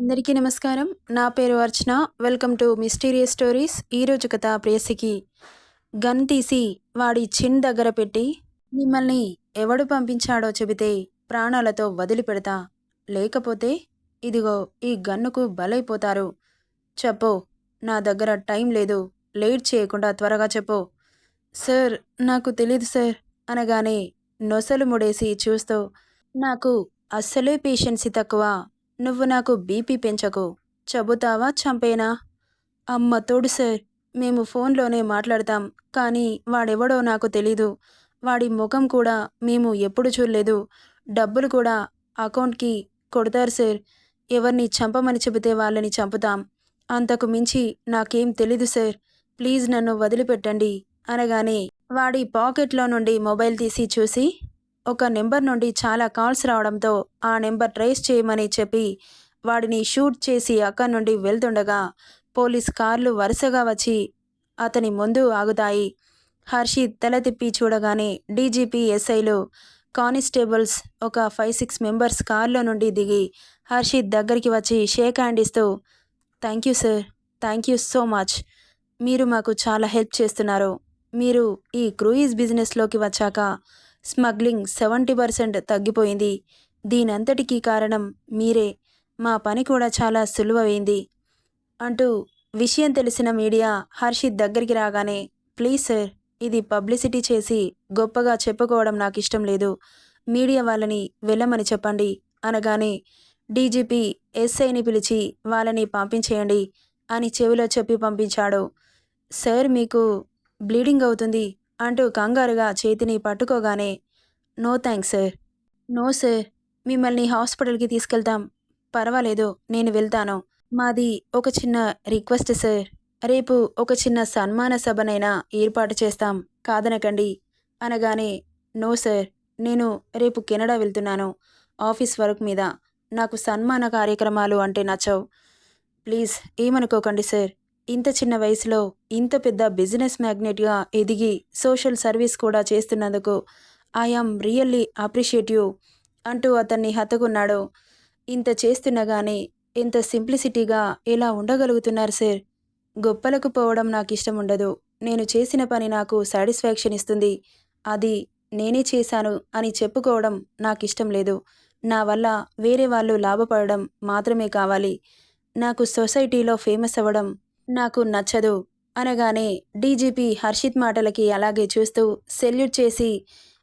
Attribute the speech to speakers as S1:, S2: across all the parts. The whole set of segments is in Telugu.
S1: అందరికీ నమస్కారం. నా పేరు Archana. Welcome to mysterious stories. ఈరోజు కథ ప్రేసికి గన్ తీసి వాడి చిన్ దగ్గర పెట్టి మిమ్మల్ని ఎవడు పంపించాడో చెబితే ప్రాణాలతో వదిలిపెడతా. లేకపోతే ఇదిగో ఈ గన్నుకు బలైపోతారు. చెప్పు. నా దగ్గర టైం లేదు. లేట్ చేయకుండా త్వరగా చెప్పు. సార్ నాకు తెలీదు సార్ అనగానే నొసలు ముడేసి చూస్తూ నాకు అస్సలే పేషెన్సీ తక్కువ. నువ్వు నాకు బీపీ పెంచకు. చెబుతావా చంపేనా? అమ్మ తోడు సార్ మేము ఫోన్లోనే మాట్లాడతాం కానీ వాడెవడో నాకు తెలీదు. వాడి ముఖం కూడా మేము ఎప్పుడు చూడలేదు. డబ్బులు కూడా అకౌంట్కి కొడతారు సార్. ఎవరిని చంపమని చెబితే వాళ్ళని చంపుతాం. అంతకు మించి నాకేం తెలీదు సార్. ప్లీజ్ నన్ను వదిలిపెట్టండి అనగానే వాడి పాకెట్లో నుండి మొబైల్ తీసి చూసి ఒక నెంబర్ నుండి చాలా కాల్స్ రావడంతో ఆ నెంబర్ ట్రేస్ చేయమని చెప్పి వాడిని షూట్ చేసి అక్కడి నుండి వెళ్తుండగా పోలీస్ కార్లు వరుసగా వచ్చి అతని ముందు ఆగుతాయి. హర్షి తల తిప్పి చూడగానే డీజీపీ ఎస్ఐలు కానిస్టేబుల్స్ ఒక ఫైవ్ సిక్స్ మెంబర్స్ కార్లో నుండి దిగి హర్షిత్ దగ్గరికి వచ్చి షేక్ హ్యాండ్ ఇస్తూ thank you sir thank you so much. మీరు మాకు చాలా హెల్ప్ చేస్తున్నారు. మీరు ఈ క్రూయిజ్ బిజినెస్లోకి వచ్చాక స్మగ్లింగ్ సెవెంటీ పర్సెంట్ తగ్గిపోయింది. దీనంతటికీ కారణం మీరే. మా పని కూడా చాలా సులువైంది. అంటూ విషయం తెలిసిన మీడియా హర్షిత్ దగ్గరికి రాగానే ప్లీజ్ సార్ ఇది పబ్లిసిటీ చేసి గొప్పగా చెప్పుకోవడం నాకు ఇష్టం లేదు. మీడియా వాళ్ళని వెళ్ళమని చెప్పండి. అనగానే డీజీపీ ఎస్ఐని పిలిచి వాళ్ళని పంపించేయండి అని చెవిలో చెప్పి పంపించాడు. సార్ మీకు బ్లీడింగ్ అవుతుంది. అంటూ కంగారుగా చేతిని పట్టుకోగానే no thanks sir. No sir. మిమ్మల్ని హాస్పిటల్కి తీసుకెళ్తాం. పర్వాలేదు నేను వెళ్తాను. మాది ఒక చిన్న రిక్వెస్ట్ సార్. రేపు ఒక చిన్న సన్మాన సభనైనా ఏర్పాటు చేస్తాం. కాదనకండి. అనగానే నో సార్. నేను రేపు కెనడా వెళ్తున్నాను. ఆఫీస్ వర్క్ మీద. నాకు సన్మాన కార్యక్రమాలు అంటే నచ్చవు. ప్లీజ్ ఏమనుకోకండి సార్. ఇంత చిన్న వయసులో ఇంత పెద్ద బిజినెస్ మ్యాగ్నెట్గా ఎదిగి సోషల్ సర్వీస్ కూడా చేస్తున్నందుకు ఐఆమ్ రియల్లీ అప్రిషియేటివ్ అంటూ అతన్ని హతకున్నాడు ఇంత చేస్తున్నగానే ఇంత సింప్లిసిటీగా ఎలా ఉండగలుగుతున్నారు సార్? గొప్పలకు పోవడం నాకు ఇష్టం ఉండదు. నేను చేసిన పని నాకు సాటిస్ఫాక్షన్ ఇస్తుంది. అది నేనే చేశాను అని చెప్పుకోవడం నాకు ఇష్టం లేదు. నా వల్ల వేరే వాళ్ళు లాభపడడం మాత్రమే కావాలి. నాకు సొసైటీలో ఫేమస్ అవ్వడం నాకు నచ్చదు. అనగానే డీజీపీ హర్షిత్ మాటలకి అలాగే చూస్తూ సెల్యూట్ చేసి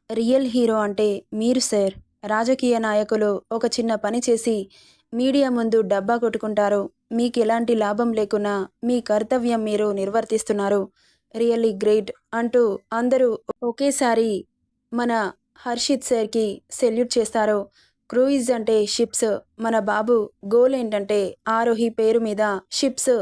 S1: రియల్ హీరో అంటే మీరు సార్. రాజకీయ నాయకులు ఒక చిన్న పని చేసి మీడియా ముందు డబ్బా కొట్టుకుంటారు. మీకు ఎలాంటి లాభం లేకున్నా మీ కర్తవ్యం మీరు నిర్వర్తిస్తున్నారు. రియల్లీ గ్రేట్ అంటూ అందరూ ఒకేసారి మన హర్షిత్ సార్కి సెల్యూట్ చేస్తారు. క్రూయిజ్ అంటే షిప్స్. మన బాబు గోల్ ఏంటంటే ఆరోహి పేరు మీద షిప్స్.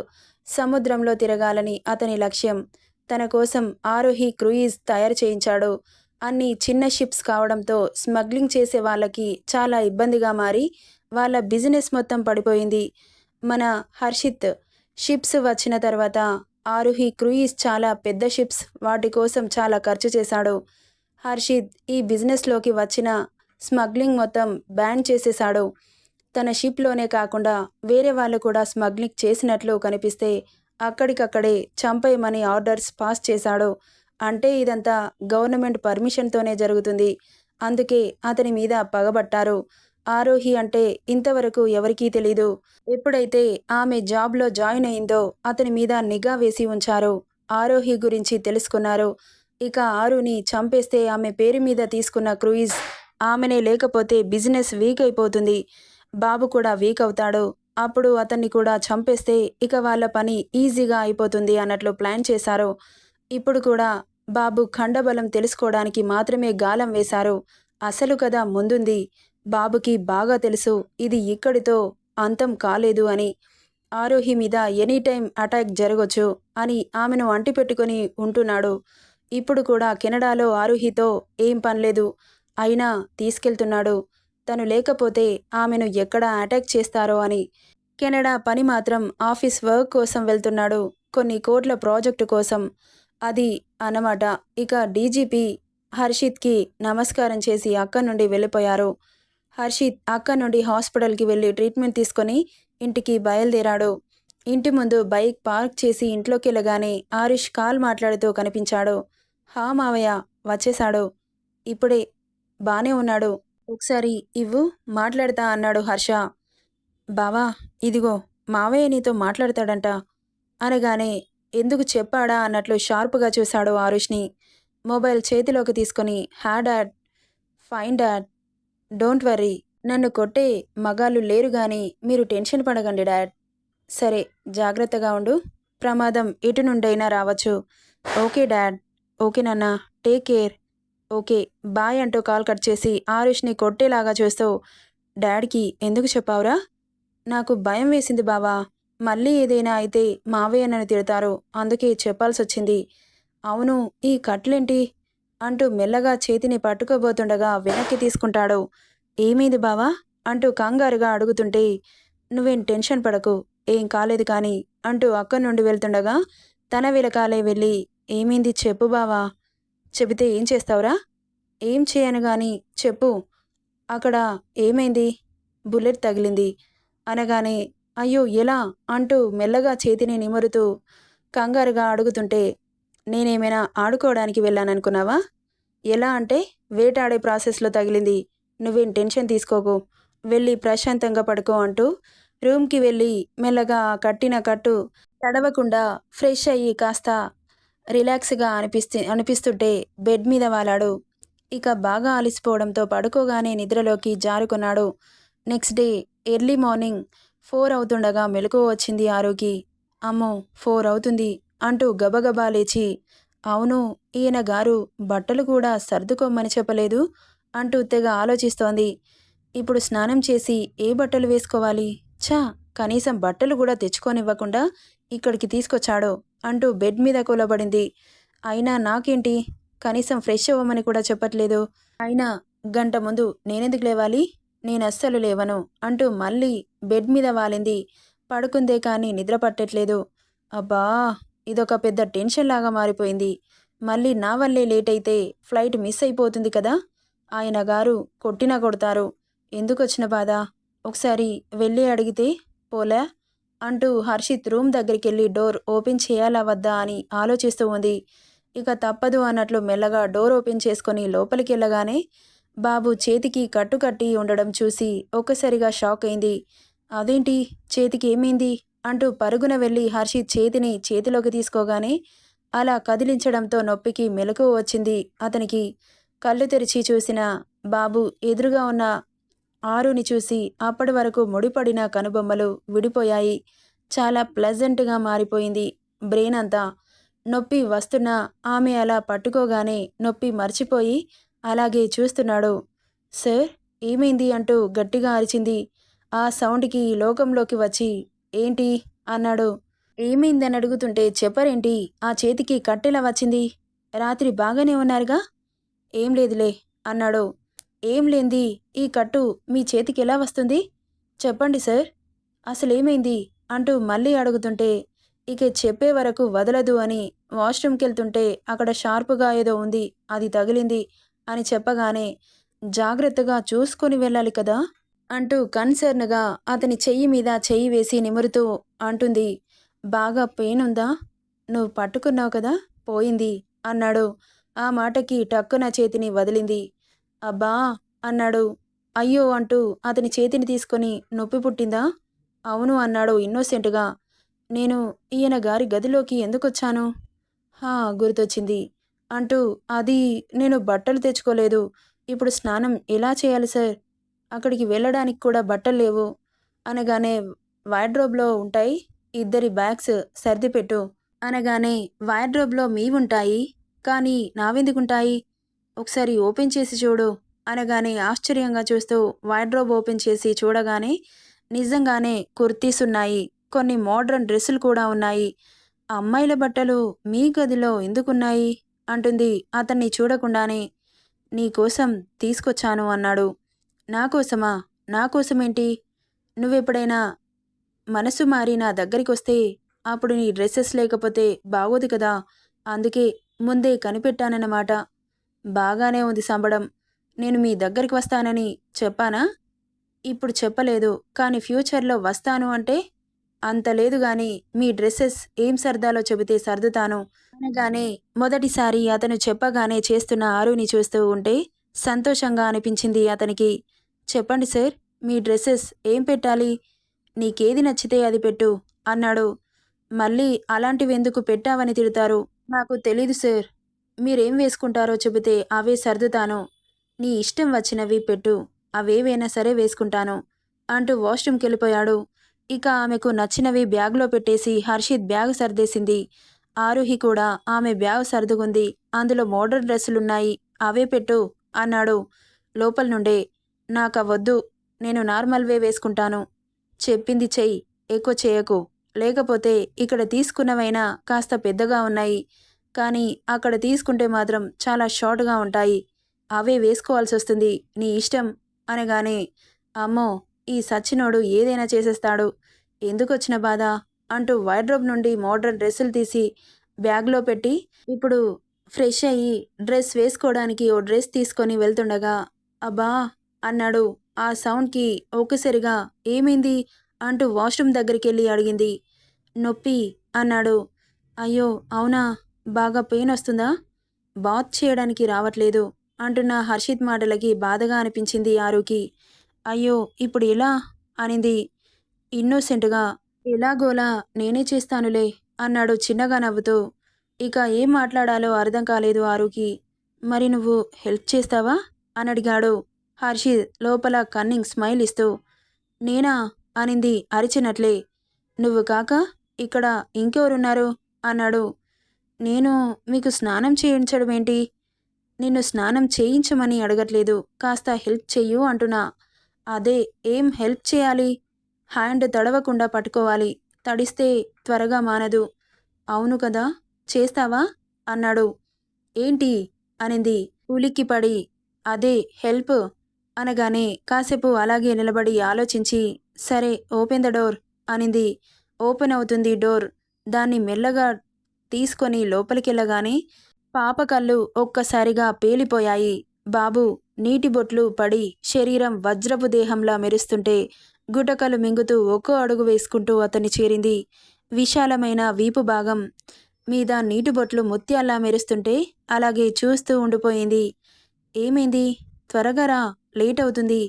S1: సముద్రంలో తిరగాలని అతని లక్ష్యం. తన కోసం ఆరోహి క్రూయిజ్ తయారు చేయించాడు. అన్ని చిన్న షిప్స్ కావడంతో స్మగ్లింగ్ చేసే వాళ్ళకి చాలా ఇబ్బందిగా మారి వాళ్ళ బిజినెస్ మొత్తం పడిపోయింది. మన హర్షిత్ షిప్స్ వచ్చిన తర్వాత ఆరుహి క్రూయిజ్ చాలా పెద్ద షిప్స్ వాటి కోసం చాలా ఖర్చు చేశాడు. హర్షిత్ ఈ బిజినెస్లోకి వచ్చిన స్మగ్లింగ్ మొత్తం బ్యాన్ చేసేశాడు. తన షిప్లోనే కాకుండా వేరే వాళ్ళు కూడా స్మగ్లింగ్ చేసినట్లు కనిపిస్తే అక్కడికక్కడే చంపేయమని ఆర్డర్స్ పాస్ చేశాడు. అంటే ఇదంతా గవర్నమెంట్ పర్మిషన్తోనే జరుగుతుంది. అందుకే అతని మీద పగబట్టారు. ఆరోహి అంటే ఇంతవరకు ఎవరికీ తెలీదు. ఎప్పుడైతే ఆమె జాబ్లో జాయిన్ అయిందో అతని మీద నిఘా వేసి ఉంచారు. ఆరోహి గురించి తెలుసుకున్నారు. ఇక ఆరుని చంపేస్తే ఆమె పేరు మీద తీసుకున్న క్రూయిజ్ ఆమెనే లేకపోతే బిజినెస్ వీక్ అయిపోతుంది. బాబు కూడా వీక్ అవుతాడు. అప్పుడు అతన్ని కూడా చంపేస్తే ఇక వాళ్ళ పని ఈజీగా అయిపోతుంది అన్నట్లు ప్లాన్ చేశారు. ఇప్పుడు కూడా బాబు ఖండబలం తెలుసుకోవడానికి మాత్రమే గాలం వేశారు. అసలు కథ ముందుంది. బాబుకి బాగా తెలుసు. ఇది ఇక్కడితో అంతం కాలేదు అని. ఆరోహి మీద ఎనీ టైం అటాక్ జరగొచ్చు అని ఆమెను అంటిపెట్టుకొని ఉంటున్నాడు. ఇప్పుడు కూడా కెనడాలో ఆరోహితో ఏం పనిలేదు. అయినా తీసుకెళ్తున్నాడు. తను లేకపోతే ఆమెను ఎక్కడ అటాక్ చేస్తారో అని. కెనడా పని మాత్రం ఆఫీస్ వర్క్ కోసం వెళ్తున్నాడు. కొన్ని కోట్ల ప్రాజెక్టు కోసం. అది అన్నమాట. ఇక డీజీపీ హర్షిత్కి నమస్కారం చేసి అక్కడి నుండి వెళ్ళిపోయారు. హర్షిత్ అక్కడి నుండి హాస్పిటల్కి వెళ్ళి ట్రీట్మెంట్ తీసుకొని ఇంటికి బయలుదేరాడు. ఇంటి ముందు బైక్ పార్క్ చేసి ఇంట్లోకి వెళ్ళగానే ఆరుష్ కాల్ మాట్లాడుతూ కనిపించాడు. హా మావయ్య వచ్చేశాడు. ఇప్పుడే బానే ఉన్నాడు. ఒకసారి ఇవ్వు మాట్లాడతా అన్నాడు హర్ష. బావా ఇదిగో మావయ్య నీతో మాట్లాడతాడంట. అనగానే ఎందుకు చెప్పాడా అన్నట్లు షార్ప్గా చూశాడు ఆరుష్ని. మొబైల్ చేతిలోకి తీసుకొని హ్యా dad fine dad don't worry నన్ను కొట్టే మగాళ్ళు లేరు గాని మీరు టెన్షన్ పడకండి డాడ్. సరే జాగ్రత్తగా ఉండు ప్రమాదం ఎటు నుండైనా రావచ్చు. ఓకే డాడ్ ఓకే నాన్న టేక్ కేర్. ఓకే బాయ్ అంటూ కాల్ కట్ చేసి ఆరుష్ని కొట్టేలాగా చూస్తూ డాడ్కి ఎందుకు చెప్పావురా? నాకు భయం వేసింది బావా. మళ్ళీ ఏదైనా అయితే మావయ్య నన్ను తిడతారు. అందుకే చెప్పాల్సి వచ్చింది అవును ఈ కట్లేంటి? అంటూ మెల్లగా చేతిని పట్టుకోబోతుండగా వెనక్కి తీసుకుంటాడు. ఏమైంది బావా? అంటూ కంగారుగా అడుగుతుంటే నువ్వేం టెన్షన్ పడకు ఏం కాలేదు కానీ అంటూ అక్కడి నుండి వెళ్తుండగా తన వెనకాలే వెళ్ళి ఏమైంది చెప్పు బావా. చెబితే ఏం చేస్తావురా? ఏం చేయను గాని చెప్పు. అక్కడ ఏమైంది? బుల్లెట్ తగిలింది. అనగానే అయ్యో ఎలా? అంటూ మెల్లగా చేతిని నిమురుతూ కంగారుగా అడుగుతుంటే నేనేమైనా ఆడుకోవడానికి వెళ్ళాననుకున్నావా? ఎలా అంటే వేటాడే ప్రాసెస్లో తగిలింది. నువ్వేం టెన్షన్ తీసుకోకు. వెళ్ళి ప్రశాంతంగా పడుకో అంటూ రూమ్కి వెళ్ళి మెల్లగా కట్టిన కట్టు తడవకుండా ఫ్రెష్ అయ్యి కాస్త రిలాక్స్గా అనిపిస్తే అనిపిస్తుంటే బెడ్ మీద వాలాడు. ఇక బాగా అలసిపోవడంతో పడుకోగానే నిద్రలోకి జారుకున్నాడు. Next day early morning four అవుతుండగా మెలకువ వచ్చింది ఆరోకి అమ్మో ఫోర్ అవుతుంది అంటూ గబగబా లేచి అవును ఈయన గారు బట్టలు కూడా సర్దుకోమని చెప్పలేదు అంటూ తెగ ఆలోచిస్తోంది. ఇప్పుడు స్నానం చేసి ఏ బట్టలు వేసుకోవాలి? ఛా కనీసం బట్టలు కూడా తెచ్చుకోనివ్వకుండా ఇక్కడికి తీసుకొచ్చాడో. అంటూ బెడ్ మీద కూలబడింది. అయినా నాకేంటి? కనీసం ఫ్రెష్ అవ్వమని కూడా చెప్పట్లేదు. అయినా గంట ముందు నేనెందుకు లేవాలి? నేను అస్సలు లేవను అంటూ మళ్ళీ బెడ్ మీద వాలింది. పడుకుందే కానీ నిద్ర పట్టట్లేదు. అబ్బా! ఇదొక పెద్ద టెన్షన్ లాగా మారిపోయింది. మళ్ళీ నా వల్లే లేట్ అయితే ఫ్లైట్ మిస్ అయిపోతుంది కదా? ఆయన గారు కొట్టినా కొడతారు. ఎందుకు వచ్చిన బాధ? ఒకసారి వెళ్ళి అడిగితే పోలే? అంటూ హర్షిత్ రూమ్ దగ్గరికి వెళ్ళి డోర్ ఓపెన్ చేయాలా వద్దా అని ఆలోచిస్తూ ఉంది. ఇక తప్పదు అన్నట్లు మెల్లగా డోర్ ఓపెన్ చేసుకొని లోపలికి వెళ్ళగానే బాబు చేతికి కట్టుకట్టి ఉండడం చూసి ఒక్కసారిగా షాక్ అయింది. అదేంటి? చేతికి ఏమైంది? అంటూ పరుగున వెళ్ళి హర్షిత్ చేతిని చేతిలోకి తీసుకోగానే అలా కదిలించడంతో నొప్పికి మెలకువ వచ్చింది. అతనికి కళ్ళు తెరిచి చూసిన బాబు ఎదురుగా ఉన్న ఆరుని చూసి అప్పటి వరకు ముడిపడిన కనుబొమ్మలు విడిపోయాయి. చాలా ప్లెజెంట్గా మారిపోయింది. బ్రెయిన్ అంతా నొప్పి వస్తున్నా ఆమె అలా పట్టుకోగానే నొప్పి మర్చిపోయి అలాగే చూస్తున్నాడు. సార్ ఏమైంది? అంటూ గట్టిగా అరిచింది. ఆ సౌండ్కి లోకంలోకి వచ్చి ఏంటి? అన్నాడు. ఏమైందని అడుగుతుంటే చెప్పరేంటి? ఆ చేతికి కట్టెలా వచ్చింది? రాత్రి బాగానే ఉన్నారుగా? ఏం లేదులే అన్నాడు. ఏం లేంది? ఈ కట్టు మీ చేతికి ఎలా వస్తుంది? చెప్పండి సార్. అసలేమైంది? అంటూ మళ్ళీ అడుగుతుంటే ఇక చెప్పే వరకు వదలదు అని వాష్రూమ్కి వెళ్తుంటే అక్కడ షార్పుగా ఏదో ఉంది అది తగిలింది అని చెప్పగానే జాగ్రత్తగా చూసుకొని వెళ్ళాలి కదా? అంటూ కన్సర్న్గా అతని చెయ్యి మీద చెయ్యి వేసి నిమురుతూ అంటుంది. బాగా పెయిన్ ఉందా? నువ్వు పట్టుకున్నావు కదా? పోయింది అన్నాడు. ఆ మాటకి టక్కున చేతిని వదిలింది. అబ్బా! అన్నాడు. అయ్యో! అంటూ అతని చేతిని తీసుకొని నొప్పి పుట్టిందా? అవును అన్నాడు ఇన్నోసెంట్గా. నేను ఈయన గారి గదిలోకి ఎందుకొచ్చాను? హా! గుర్తొచ్చింది. అంటూ అది నేను బట్టలు తెచ్చుకోలేదు. ఇప్పుడు స్నానం ఎలా చేయాలి సార్? అక్కడికి వెళ్ళడానికి కూడా బట్టలు లేవు. అనగానే వార్డ్రోబ్లో ఉంటాయి. ఇద్దరి బ్యాగ్స్ సర్దిపెట్టు. అనగానే వార్డ్రోబ్లో మీవుంటాయి. కానీ నావెందుకుంటాయి? ఒకసారి ఓపెన్ చేసి చూడు అనగానే ఆశ్చర్యంగా చూస్తూ వార్డ్రోబ్ ఓపెన్ చేసి చూడగానే నిజంగానే కుర్తీస్ ఉన్నాయి కొన్ని మోడ్రన్ డ్రెస్సులు కూడా ఉన్నాయి. అమ్మాయిల బట్టలు మీ గదిలో ఎందుకున్నాయి? అంటుంది అతన్ని చూడకుండానే. నీకోసం తీసుకొచ్చాను అన్నాడు. నా కోసమా? నా కోసమేంటి? నువ్వెప్పుడైనా మనసు మారి నా దగ్గరికి వస్తే అప్పుడు నీ డ్రెస్సెస్ లేకపోతే బాగోదు కదా. అందుకే ముందే కనిపెట్టానన్నమాట. బాగానే ఉంది సంబడం. నేను మీ దగ్గరికి వస్తానని చెప్పానా? ఇప్పుడు చెప్పలేదు కానీ ఫ్యూచర్లో వస్తాను అంటే అంత లేదు గాని మీ డ్రెస్సెస్ ఏం సర్దాలో చెబితే సర్దుతాను. అనగానే మొదటిసారి అతను చెప్పగానే చేస్తున్న ఆరుని చూస్తూ ఉంటే సంతోషంగా అనిపించింది అతనికి. చెప్పండి సార్ మీ డ్రెస్సెస్ ఏం పెట్టాలి? నీకేది నచ్చితే అది పెట్టు అన్నాడు. మళ్ళీ అలాంటివి ఎందుకు పెట్టావని తిడతారు? నాకు తెలీదు సార్. మీరేం వేసుకుంటారో చెబితే అవే సర్దుతాను. నీ ఇష్టం వచ్చినవి పెట్టు అవేవైనా సరే వేసుకుంటాను అంటూ వాష్రూమ్కి వెళ్ళిపోయాడు ఇక ఆమెకు నచ్చినవి బ్యాగ్లో పెట్టేసి హర్షిత్ బ్యాగ్ సర్దేసింది. ఆరుహి కూడా ఆమె బ్యాగ్ సర్దుకుంది. అందులో మోడర్న్ డ్రెస్సులున్నాయి అవే పెట్టు అన్నాడు. లోపల నుండే నాకవద్దు నేను నార్మల్వే వేసుకుంటాను. చెప్పింది చెయ్యి ఎక్కువ చేయకు. లేకపోతే ఇక్కడ తీసుకున్నవైనా కాస్త పెద్దగా ఉన్నాయి. కానీ అక్కడ తీసుకుంటే మాత్రం చాలా షార్ట్గా ఉంటాయి. అవే వేసుకోవాల్సి వస్తుంది నీ ఇష్టం. అనగానే అమ్మో ఈ సచ్చినోడు ఏదైనా చేసేస్తాడు. ఎందుకొచ్చిన బాధ? అంటూ వైడ్రోబ్ నుండి మోడ్రన్ డ్రెస్సులు తీసి బ్యాగ్లో పెట్టి ఇప్పుడు ఫ్రెష్ అయ్యి డ్రెస్ వేసుకోవడానికి ఓ డ్రెస్ తీసుకొని వెళ్తుండగా అబ్బా! అన్నాడు. ఆ సౌండ్కి ఒక్కసారిగా ఏమైంది? అంటూ వాష్రూమ్ దగ్గరికి వెళ్ళి అడిగింది. నొప్పి అన్నాడు. అయ్యో అవునా? బాగా పెయిన్ వస్తుందా? బాత్ చేయడానికి రావట్లేదు అంటున్న హర్షిత్ మాటలకి బాధగా అనిపించింది ఆరుకి. అయ్యో ఇప్పుడు ఎలా? అనింది. ఇన్నోసెంట్గా. ఎలాగోలా నేనే చేస్తానులే అన్నాడు చిన్నగా నవ్వుతూ. ఇక ఏం మాట్లాడాలో అర్థం కాలేదు ఆరుకి. మరి నువ్వు హెల్ప్ చేస్తావా? అని అడిగాడు హర్షిత్ లోపల కన్నింగ్ స్మైల్ ఇస్తూ. నేనా? అనింది అరిచినట్లే. నువ్వు కాక ఇక్కడ ఇంకెవరున్నారు? అన్నాడు నేను మీకు స్నానం చేయించడం ఏంటి? నిన్ను స్నానం చేయించమని అడగట్లేదు. కాస్త హెల్ప్ చెయ్యు అంటున్నా. అదే ఏం హెల్ప్ చేయాలి? హ్యాండ్ తడవకుండా పట్టుకోవాలి. తడిస్తే త్వరగా మానదు. అవును కదా? చేస్తావా? అన్నాడు. ఏంటి? అనింది. ఉలిక్కిపడి అదే హెల్ప్. అనగానే కాసేపు అలాగే నిలబడి ఆలోచించి సరే ఓపెన్ ద డోర్ అనింది. ఓపెన్ అవుతుంది డోర్. దాన్ని మెల్లగా తీసుకొని లోపలికెళ్ళగానే పాప కళ్ళు ఒక్కసారిగా పేలిపోయాయి. బాబు నీటి బొట్లు పడి శరీరం వజ్రపు దేహంలా మెరుస్తుంటే గుటకలు మింగుతూ ఒక్కో అడుగు వేసుకుంటూ అతని చేరింది. విశాలమైన వీపు భాగం మీద నీటి బొట్లు ముత్యాల్లా మెరుస్తుంటే అలాగే చూస్తూ ఉండిపోయింది. ఏమైంది? త్వరగా రా లేట్ అవుతుంది.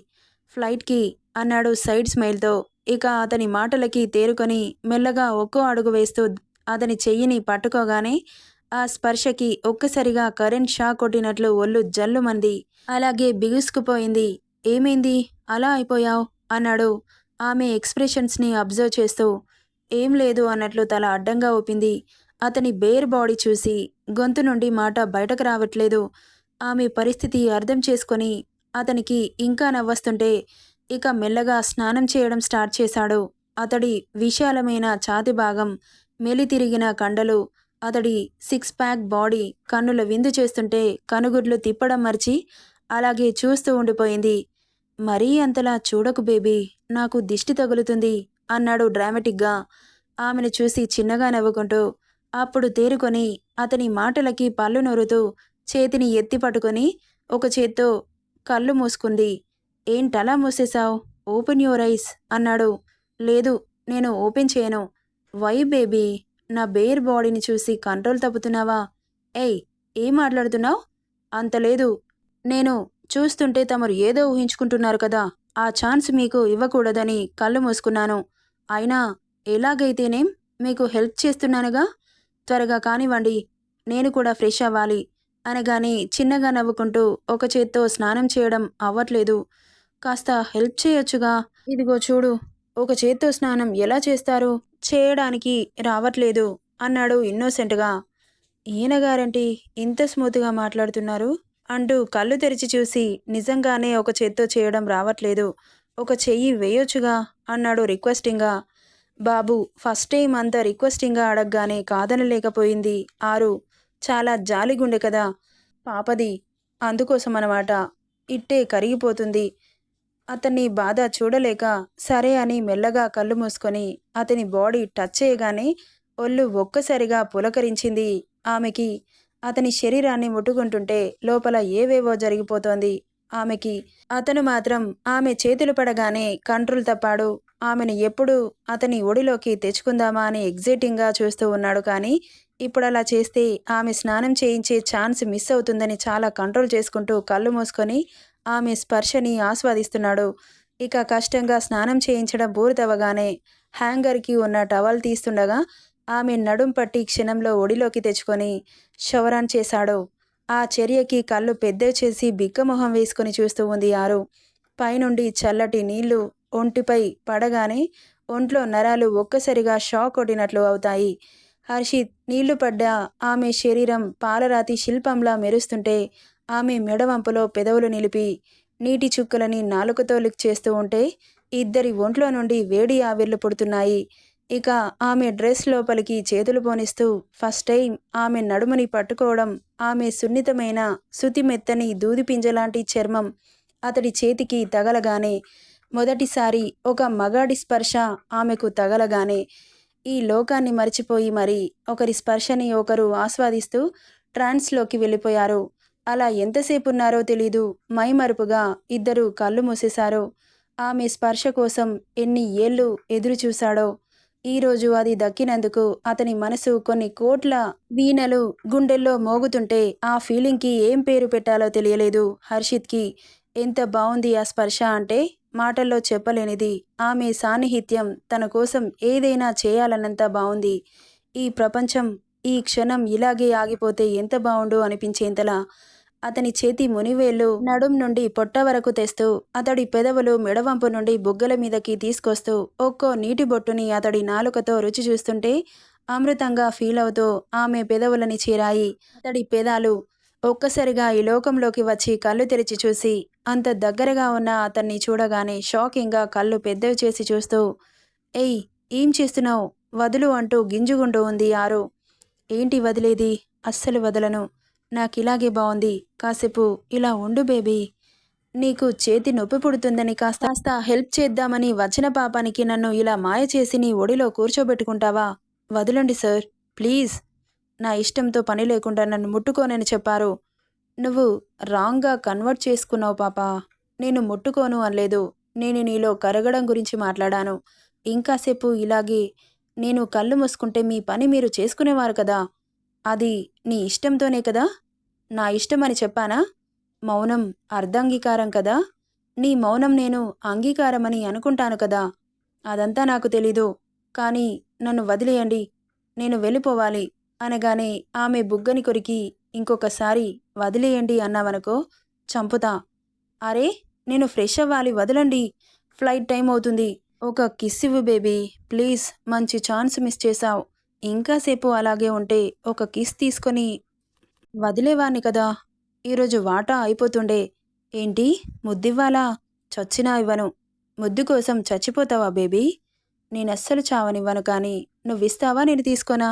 S1: ఫ్లైట్కి అన్నాడు సైడ్ స్మైల్తో. ఇక అతని మాటలకి తేరుకొని మెల్లగా ఒక్కో అడుగు వేస్తూ అతని చెయ్యిని పట్టుకోగానే ఆ స్పర్శకి ఒక్కసారిగా కరెంట్ షాక్ కొట్టినట్లు ఒళ్ళు జల్లుమంది. అలాగే బిగుసుకుపోయింది. ఏమైంది? అలా అయిపోయావు? అన్నాడు. ఆమె ఎక్స్ప్రెషన్స్ని అబ్జర్వ్ చేస్తూ ఏం లేదు అన్నట్లు తల అడ్డంగా ఊపింది. అతని బేర్ బాడీ చూసి గొంతు నుండి మాట బయటకు రావట్లేదు. ఆమె పరిస్థితి అర్థం చేసుకొని అతనికి ఇంకా నవ్వస్తుంటే ఇక మెల్లగా స్నానం చేయడం స్టార్ట్ చేశాడు. అతడి విశాలమైన ఛాతి భాగం మెలితిరిగిన కండలు అతడి సిక్స్ ప్యాక్ బాడీ కన్నుల విందు చేస్తుంటే కనుగుడ్లు తిప్పడం మర్చి అలాగే చూస్తూ ఉండిపోయింది. మరీ అంతలా చూడకు బేబీ నాకు దిష్టి తగులుతుంది అన్నాడు డ్రామాటిక్గా. ఆమెను చూసి చిన్నగా నవ్వుకుంటూ అప్పుడు తేరుకొని అతని మాటలకి పళ్ళు నొరుతూ చేతిని ఎత్తి పట్టుకొని ఒక చేత్తో కళ్ళు మూసుకుంది. ఏంటలా మూసేశావు? ఓపెన్ యువర్ ఐస్ అన్నాడు. లేదు నేను ఓపెన్ చేయను. వై బేబీ నా బేర్ బాడీని చూసి కంట్రోల్ తప్పుతున్నావా? ఏయ్ ఏం మాట్లాడుతున్నావు? అంత లేదు. నేను చూస్తుంటే తమరు ఏదో ఊహించుకుంటున్నారు కదా ఆ ఛాన్స్ మీకు ఇవ్వకూడదని కళ్ళు మూసుకున్నాను. అయినా ఎలాగైతేనేం మీకు హెల్ప్ చేస్తున్నానుగా? త్వరగా కానివ్వండి నేను కూడా ఫ్రెష్ అవ్వాలి. అనగానే చిన్నగా నవ్వుకుంటూ ఒక చేత్తో స్నానం చేయడం అవ్వట్లేదు. కాస్త హెల్ప్ చేయొచ్చుగా? ఇదిగో చూడు ఒక చేత్తో స్నానం ఎలా చేస్తారు? చేయడానికి రావట్లేదు అన్నాడు ఇన్నోసెంట్గా. ఈయనగారంటి ఇంత స్మూత్గా మాట్లాడుతున్నారు? అంటూ కళ్ళు తెరిచి చూసి నిజంగానే ఒక చేత్తో చేయడం రావట్లేదు. ఒక చెయ్యి వేయొచ్చుగా అన్నాడు రిక్వెస్టింగ్గా. బాబు ఫస్ట్ టైం అంత రిక్వెస్టింగ్గా అడగగానే కాదనలేకపోయింది ఆరు. చాలా జాలిగుండె కదా. పాపది. అందుకోసం అన్నమాట ఇట్టే కరిగిపోతుంది. అతన్ని బాధ చూడలేక సరే అని మెల్లగా కళ్ళు మూసుకొని అతని బాడీ టచ్ చేయగానే ఒళ్ళు ఒక్కసారిగా పులకరించింది ఆమెకి. అతని శరీరాన్ని ముట్టుకుంటుంటే లోపల ఏవేవో జరిగిపోతోంది ఆమెకి. అతను మాత్రం ఆమె చేతులు పడగానే కంట్రోల్ తప్పాడు. ఆమెను ఎప్పుడు అతని ఒడిలోకి తెచ్చుకుందామా అని ఎగ్జైటింగ్గా చూస్తూ ఉన్నాడు కానీ ఇప్పుడు అలా చేస్తే ఆమె స్నానం చేయించే ఛాన్స్ మిస్ అవుతుందని చాలా కంట్రోల్ చేసుకుంటూ కళ్ళు మూసుకొని ఆమె స్పర్శని ఆస్వాదిస్తున్నాడు. ఇక కష్టంగా స్నానం చేయించడం పూర్తవగానే హ్యాంగర్కి ఉన్న టవల్ తీస్తుండగా ఆమె నడుం పట్టి క్షణంలో ఒడిలోకి తెచ్చుకొని షవరాన్ చేశాడు. ఆ చర్యకి కళ్ళు పెద్దవి చేసి బిక్కమొహం వేసుకుని చూస్తూ ఉంది ఆరు. పైనుండి చల్లటి నీళ్ళు ఒంటిపై పడగానే ఒంట్లో నరాలు ఒక్కసారిగా షాక్ కొట్టినట్లు అవుతాయి. హర్షిత్ నీళ్ళు పడ్డ ఆమె శరీరం పాలరాతి శిల్పంలా మెరుస్తుంటే ఆమె మెడవంపులో పెదవులు నిలిపి నీటి చుక్కలని నాలుకతో లిక్ చేస్తూ ఉంటే ఇద్దరి ఒంట్లో నుండి వేడి ఆవిర్లు పుడుతున్నాయి. ఇక ఆమె డ్రెస్ లోపలికి చేతులు పోనిస్తూ ఫస్ట్ టైం ఆమె నడుముని పట్టుకోవడం ఆమె సున్నితమైన శుతిమెత్తని దూదిపింజలాంటి చర్మం అతడి చేతికి తగలగానే మొదటిసారి ఒక మగాడి స్పర్శ ఆమెకు తగలగానే ఈ లోకాన్ని మర్చిపోయి మరి ఒకరి స్పర్శని ఒకరు ఆస్వాదిస్తూ ట్రాన్స్లోకి వెళ్ళిపోయారు. అలా ఎంతసేపు ఉన్నారో తెలీదు. మైమరుపుగా ఇద్దరు కళ్ళు మూసేశారు. ఆమె స్పర్శ కోసం ఎన్ని ఏళ్ళు ఎదురు చూశాడో ఈరోజు అది దక్కినందుకు అతని మనసు కొన్ని కోట్ల వీణలు గుండెల్లో మోగుతుంటే ఆ ఫీలింగ్కి ఏం పేరు పెట్టాలో తెలియలేదు హర్షిత్కి. ఎంత బాగుంది ఆ స్పర్శ అంటే? మాటల్లో చెప్పలేనిది. ఆమె సాన్నిహిత్యం తన కోసం ఏదైనా చేయాలన్నంత బాగుంది ఈ ప్రపంచం ఈ క్షణం ఇలాగే ఆగిపోతే ఎంత బాగుండు అనిపించేంతలా? అతని చేతి మునివేళ్ళు నడుం నుండి పొట్ట వరకు తెస్తూ అతడి పెదవులు మెడవంపు నుండి బుగ్గల మీదకి తీసుకొస్తూ ఒక్కో నీటి బొట్టుని అతడి నాలుకతో రుచి చూస్తుంటే అమృతంగా ఫీల్ అవుతూ ఆమె పెదవులని చేరాయి. అతడి పెదాలు ఒక్కసారిగా ఈ లోకంలోకి వచ్చి కళ్ళు తెరిచి చూసి అంత దగ్గరగా ఉన్న అతన్ని చూడగానే షాకింగ్గా కళ్ళు పెద్దవి చేసి చూస్తూ ఏయ్ ఏం చేస్తున్నావు? వదులు అంటూ గింజుగుండు ఉంది ఆరు ఏంటి వదిలేది? అస్సలు వదలను. నాకు ఇలాగే బాగుంది కాసేపు ఇలా ఉండు బేబీ. నీకు చేతి నొప్పి పుడుతుందని కాస్త హెల్ప్ చేద్దామని వచ్చిన పాపానికి నన్ను ఇలా మాయ చేసి నీ ఒడిలో కూర్చోబెట్టుకుంటావా? వదలండి సార్. ప్లీజ్. నా ఇష్టంతో పని లేకుండా నన్ను ముట్టుకోనని చెప్పారు. నువ్వు రాంగ్గా కన్వర్ట్ చేసుకున్నావు పాపా. నేను ముట్టుకోను అనలేదు. నేను నీలో కరగడం గురించి మాట్లాడాను. ఇంకాసేపు ఇలాగే నేను కళ్ళు మూసుకుంటే మీ పని మీరు చేసుకునేవారు కదా. అది నీ ఇష్టంతోనే కదా? నా ఇష్టమని చెప్పానా? మౌనం అర్ధాంగీకారం కదా? నీ మౌనం నేను అంగీకారమని అనుకుంటాను కదా? అదంతా నాకు తెలీదు. కానీ నన్ను వదిలేయండి. నేను వెళ్ళిపోవాలి. అనగానే ఆమె బుగ్గని కొరికి ఇంకొకసారి వదిలేయండి అన్నావనుకో చంపుతా. అరే నేను ఫ్రెష్ అవ్వాలి వదలండి. ఫ్లైట్ టైం అవుతుంది. ఒక కిస్ ఇవ్వు బేబీ. ప్లీజ్ మంచి ఛాన్స్ మిస్ చేశావు. ఇంకాసేపు అలాగే ఉంటే ఒక కిస్ తీసుకొని వదిలేవాణ్ణి కదా. ఈరోజు వాటా అయిపోతుండే. ఏంటి? ముద్దివ్వాలా? చచ్చినా ఇవ్వను. ముద్దు కోసం చచ్చిపోతావా బేబీ? నేనస్సలు చావనివ్వను కానీ నువ్విస్తావా నేను తీసుకోనా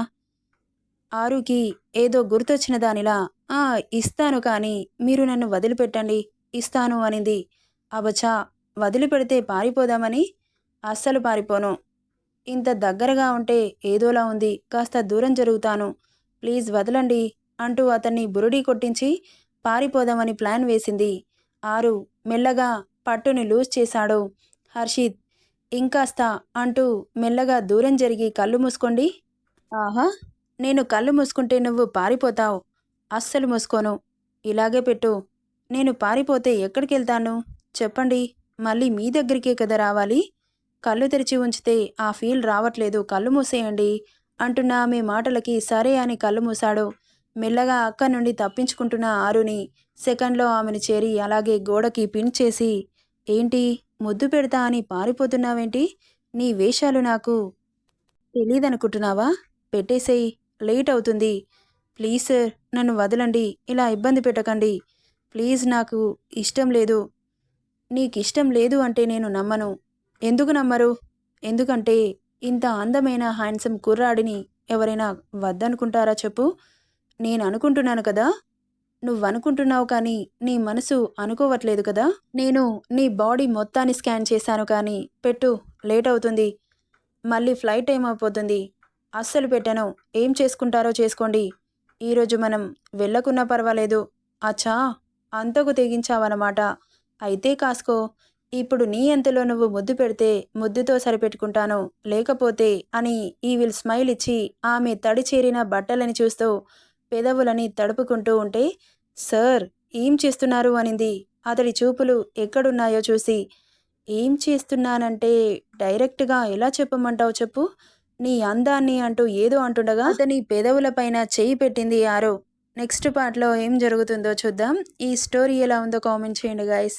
S1: ఆరుకి ఏదో గుర్తొచ్చిన దానిలా ఆ ఇస్తాను కానీ మీరు నన్ను వదిలిపెట్టండి. ఇస్తాను అనింది. అబచా వదిలిపెడితే పారిపోదామని? అస్సలు పారిపోను. ఇంత దగ్గరగా ఉంటే ఏదోలా ఉంది కాస్త దూరం జరుగుతాను. ప్లీజ్ వదలండి అంటూ అతన్ని బురుడి కొట్టించి పారిపోదామని ప్లాన్ వేసింది. ఆరు మెల్లగా పట్టుని లూజ్ చేశాడు. హర్షిత్ ఇంకాస్త అంటూ మెల్లగా దూరం జరిగి కళ్ళు మూసుకోండి. ఆహా నేను కళ్ళు మూసుకుంటే నువ్వు పారిపోతావు. అస్సలు మూసుకోను. ఇలాగే పెట్టు. నేను పారిపోతే ఎక్కడికి వెళ్తాను చెప్పండి. మళ్ళీ మీ దగ్గరికే కదా రావాలి? కళ్ళు తెరిచి ఉంచితే ఆ ఫీల్ రావట్లేదు. కళ్ళు మూసేయండి. అంటున్న ఆమె మాటలకి సరే అని కళ్ళు మూశాడు. మెల్లగా అక్క నుండి తప్పించుకుంటున్న ఆరుని సెకండ్లో ఆమెను చేరి అలాగే గోడకి పిన్ చేసి ఏంటి? ముద్దు పెడతా అని పారిపోతున్నావేంటి? నీ వేషాలు నాకు తెలీదనుకుంటున్నావా? పెట్టేసేయ్. లేట్ అవుతుంది. ప్లీజ్ సార్ నన్ను వదలండి. ఇలా ఇబ్బంది పెట్టకండి. ప్లీజ్ నాకు ఇష్టం లేదు. నీకు ఇష్టం లేదు అంటే నేను నమ్మను. ఎందుకు నమ్మరు? ఎందుకంటే ఇంత అందమైన హ్యాండ్సమ్ కుర్రాడిని ఎవరైనా వద్దనుకుంటారా చెప్పు? నేను అనుకుంటున్నాను కదా? నువ్వు అనుకుంటున్నావు కానీ నీ మనసు అనుకోవట్లేదు కదా? నేను నీ బాడీ మొత్తాన్ని స్కాన్ చేశాను కానీ పెట్టు లేట్ అవుతుంది. మళ్ళీ ఫ్లైట్ టైం అయిపోతుంది. అస్సలు పెట్టాను. ఏం చేసుకుంటారో చేసుకోండి. ఈరోజు మనం వెళ్ళకున్నా పర్వాలేదు. అచ్చా! అంతకు తెగించావన్నమాట. అయితే కాసుకో ఇప్పుడు నీ అంతలో నువ్వు ముద్దు పెడితే ముద్దుతో సరిపెట్టుకుంటాను. లేకపోతే అని ఈ స్మైల్ ఇచ్చి ఆమె తడి చేరిన బట్టలని చూస్తూ పెదవులని తడుపుకుంటూ ఉంటే సార్ ఏం చేస్తున్నారు? అనింది. అతడి చూపులు ఎక్కడున్నాయో చూసి ఏం చేస్తున్నానంటే డైరెక్ట్గా ఎలా చెప్పమంటావు చెప్పు? నీ అందాన్ని అంటూ ఏదో అంటుండగా అతని పెదవులపైన చేయి పెట్టింది యారో. నెక్స్ట్ పార్ట్లో ఏం జరుగుతుందో చూద్దాం. ఈ స్టోరీ ఎలా ఉందో కామెంట్ చేయండి guys.